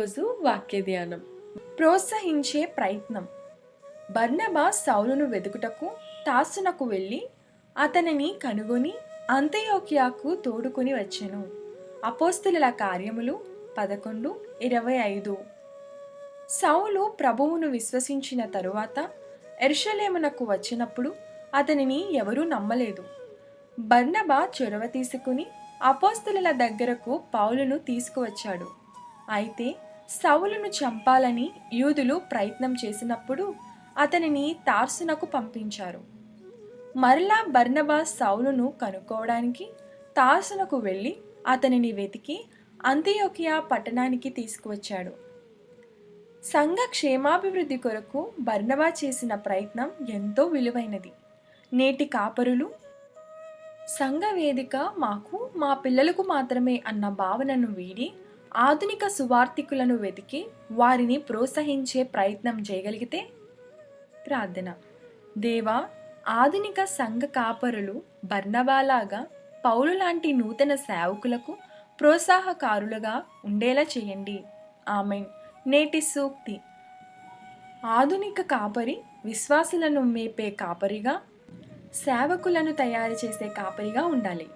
రోజు వాక్య ధ్యానం ప్రోత్సహించే ప్రయత్నం. బర్నబా సౌలును వెతుకుటకు తాసునకు వెళ్ళి అతనిని కనుగొని అంత్యోక్యాకు తోడుకొని వచ్చెను. అపోస్తుల కార్యములు పదకొండు ఇరవై ఐదు. సౌలు ప్రభువును విశ్వసించిన తరువాత ఎర్షలేమునకు వచ్చినప్పుడు అతనిని ఎవరూ నమ్మలేదు. బర్నబా చొరవ తీసుకుని అపోస్తుల దగ్గరకు పౌలును తీసుకువచ్చాడు. అయితే సౌలును చంపాలని యూదులు ప్రయత్నం చేసినప్పుడు అతనిని తార్సునకు పంపించారు. మరలా బర్నబా సౌలును కనుక్కోవడానికి తార్సునకు వెళ్ళి అతనిని వెతికి అంత్యోకియా పట్టణానికి తీసుకువచ్చాడు. సంఘ క్షేమాభివృద్ధి కొరకు బర్నబా చేసిన ప్రయత్నం ఎంతో విలువైనది. నేటి కాపరులు సంఘ వేదిక మాకు మా పిల్లలకు మాత్రమే అన్న భావనను వీడి ఆధునిక సువార్థికులను వెతికి వారిని ప్రోత్సహించే ప్రయత్నం చేయగలిగితే ప్రార్థన. దేవా ఆధునిక సంఘ కాపరులు బర్ణబాలాగా పౌలు లాంటి నూతన సేవకులకు ప్రోత్సాహకారులుగా ఉండేలా చేయండి. ఆమె నేటి సూక్తి. ఆధునిక కాపరి విశ్వాసులను మేపే కాపరిగా సేవకులను తయారు చేసే కాపరిగా ఉండాలి.